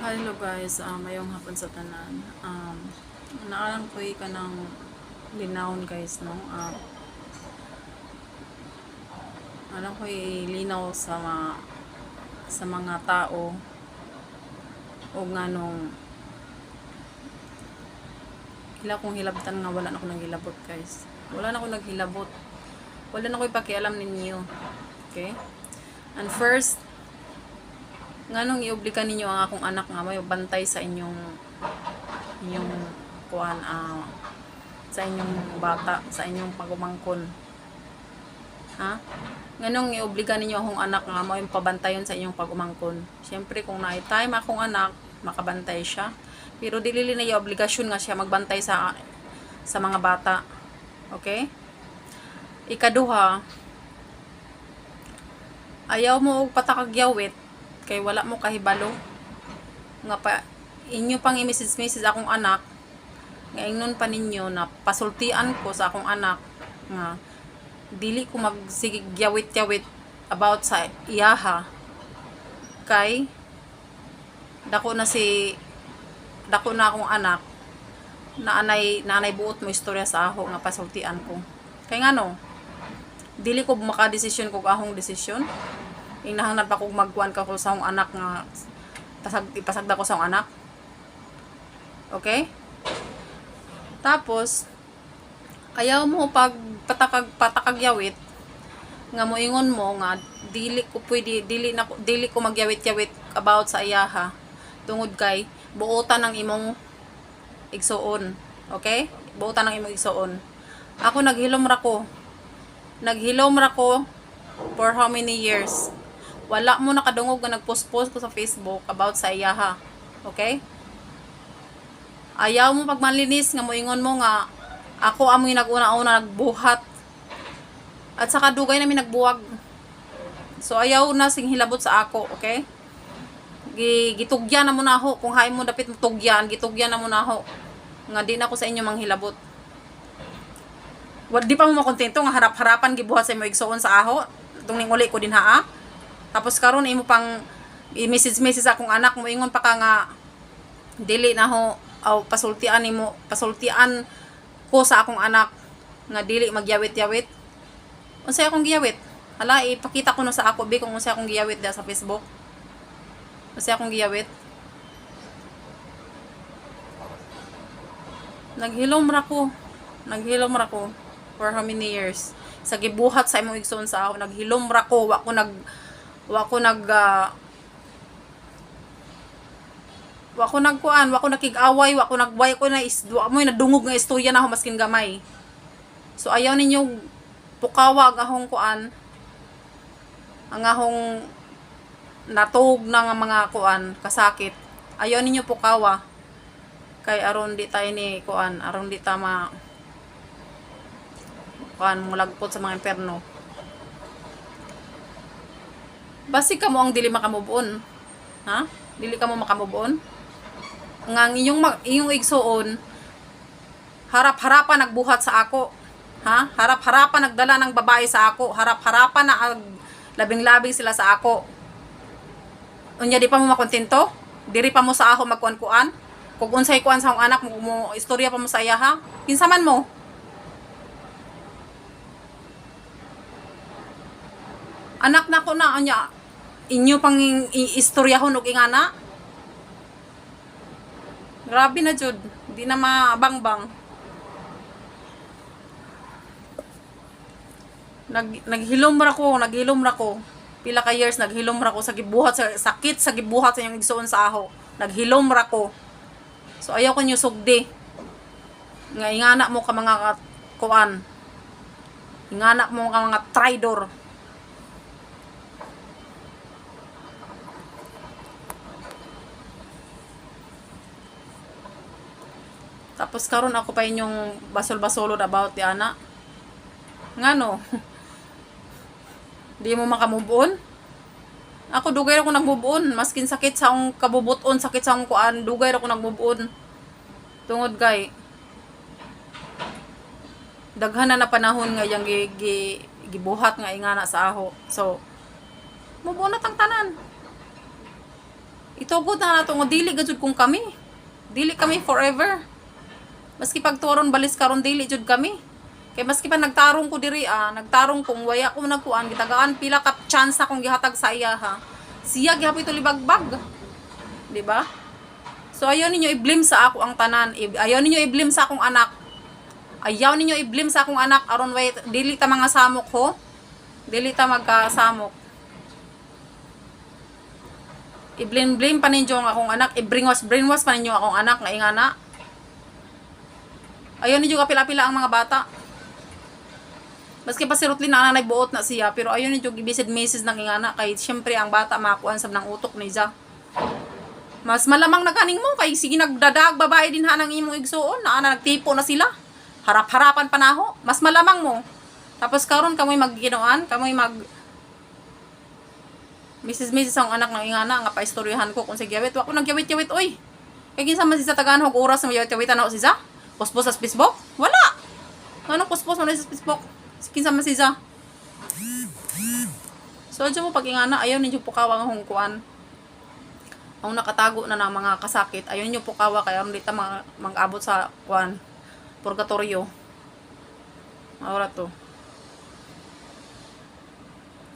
Hello guys, um, mayong hapon sa tanan. Um, naalang ko ka ng linawon guys, no? Um, alam ko linaw sa mga, sa mga tao o nga nung hila kong hilabtan nga wala na ako naghilabot guys. Wala na ako naghilabot. Wala na ako ipakialam ninyo. Okay? And first, nga nung iobliga ninyo ang akong anak nga may bantay sa inyong inyong kuan ah, sa inyong bata, sa inyong pagumangkon. Ha? Nga nung iobliga ninyo akong anak nga yung pabantayon sa inyong pagumangkon. Siyempre kung na time akong anak, makabantay siya. Pero dili na yung obligasyon nga siya magbantay sa sa mga bata. Okay? Ikaduha, ayaw mo og patakagyawit kay wala mo kahibalo. Nga pa inyo pang i-message-message akong anak. Nga ingnon pa ninyo na pasultian ko sa akong anak. Nga dili ko magsigyawit-yawit about sa iyaha. Kay dako na si dako na akong anak. Na anay nanay buot mo istorya sa ako nga pasultian ko. Kay ngano dili ko makadesisyon kog ahong desisyon inahangnan pa kog magkuan ka ko sa akong anak nga pasag ipasagda ko sa akong anak. Okay? Tapos ayaw mo pag patakag patakagyawit nga moingon mo nga dili ko pwede dili na dili ko magyawit-yawit about sa iyaha tungod kay buotan ng imong igsuon okay? Buotan ng imong igsuon ako naghilom ra ko. Naghilom ra ko for how many years wala mo nakadungog nga nagpost-post ko sa Facebook about sa iyaha okay? Ayaw mo pagmanlinis nga moingon mo nga ako amoy naguna-una nagbuhat. At saka dugay namin nagbuwag. So ayaw na sing hilabot sa ako okay? Gi- gitugyan na mo na ako. Kung hain mo dapit mo tugyan gitugyan na mo na ako. Nga di na ako sa inyo manghilabot Wa di pa mo makontento nga harap-harapan gibuhat sa imo igsuon sa aho. Tung uli ko din haa tapos karon imo pang i-message-message akong anak mo ingon pa ka nga dili na ho aw pasultian nimo pasultian ko sa akong anak nga dili magyawit-yawit. Unsay akong giyawit? Hala ipakita ko no sa ako bi kung unsay akong giyawit da sa Facebook. Unsay akong giyawit? Naghilom ra ko. Naghilom ra ko for how many years? Sa gibuhat sa imong igsoon sa ako naghilom ra ko wa ko nag wa ko nag ah, wa ko nagkuan wa ko nakig-away wa ko nagway ko na is wa mo nadungog nga istorya na ako maskin gamay. So ayaw ninyo pukawag ahong kuan ang ahong natug na nga mga kuan kasakit. Ayaw ninyo pukawa. Kay aron di tayo ni kuan aron di ta ma kuan mulagpot sa mga imperno basi ka mo ang dili makamubon ha? Dili ka mo makamubon nga ang inyong inyong igsuon harap-harapan nagbuhat sa ako. Ha? Harap-harapan nagdala ng babae sa ako. Harap-harapan na ag labing-labing sila sa ako. Unya di pa mo makontento? Diri pa mo sa ako magkuan-kuan? Kung unsay kuan sa akong anak mo, mo istorya pa mo sa iya ha? Kinsa man mo? Anak na ko na anya inyo pang i- i- istoryahon og ingana. Grabe na jud. Di na mabangbang. Nag naghilom ra ko naghilom ra ko. Pila ka years naghilom ra ko sa gibuhat sa sakit sa gibuhat sa inyong igsuon sa aho. Naghilom ra ko. So ayaw ko nyo sugdi. Nga ingana mo ka mga kuan. Ingana mo ka mga traidor Tapos karon ako pa inyong basol-basolod about di ana. Ngano? Di mo makamove on? Ako dugay ra ko nag-move on, maskin sakit sa akong kabubuton, sakit sa akong kuan, dugay ra ko nag-move on. Tungod kay daghan na na panahon nga yang gi, gi, gibuhat nga ingana sa aho. So, move on na tang tanan. Itugot na nato nga dili gajud kung kami. Dili kami forever. Maski pagturon balis karon dili jud kami. Kay maski pa nagtarong ko diri ah, nagtarong kung waya ko nagkuan gitagaan pila ka chance akong gihatag sa iya ha. Siya gihapon ito libagbag. Di ba? So ayaw ninyo i-blame sa ako ang tanan. Ayaw ninyo i-blame sa akong anak. Ayaw ninyo i-blame sa akong anak aron way dili ta mga samok ho. Dili ta magkasamok. I-blame blame pa ninyo ang akong anak, i-brainwash brainwash pa ninyo akong anak nga ingana. Ayaw ninyo kapila-pila ang mga bata. Maski pa si Rutlin na nagbuot na siya, pero ayaw ninyo gibisid message ng ingana kay syempre ang bata makuan sab ng utok ni Za. Mas malamang na kaning mo kay sige nagdadag babae din ha ng imong igsuon na nagtipo na sila. Harap-harapan pa na ho. Mas malamang mo. Tapos karon kamoy magginoan, kamoy mag Mrs. Mrs. ang anak ng ingana nga paistoryahan ko kung sige yawit wa ko nagyawit-yawit oy. Kay kinsa man si sa taganhog oras na yawit-yawitan ako si Za? Puspos sa Facebook? Wala. Ano puspos mo na sa Facebook? Kinsa man si Za? So, dyan mo pag ingana, ayaw ninyo pukawang hong kuan. Ang nakatago na ng mga kasakit, ayaw ninyo pukawa kaya hindi ta mga, mag-abot sa kuan, purgatorio. Maura to.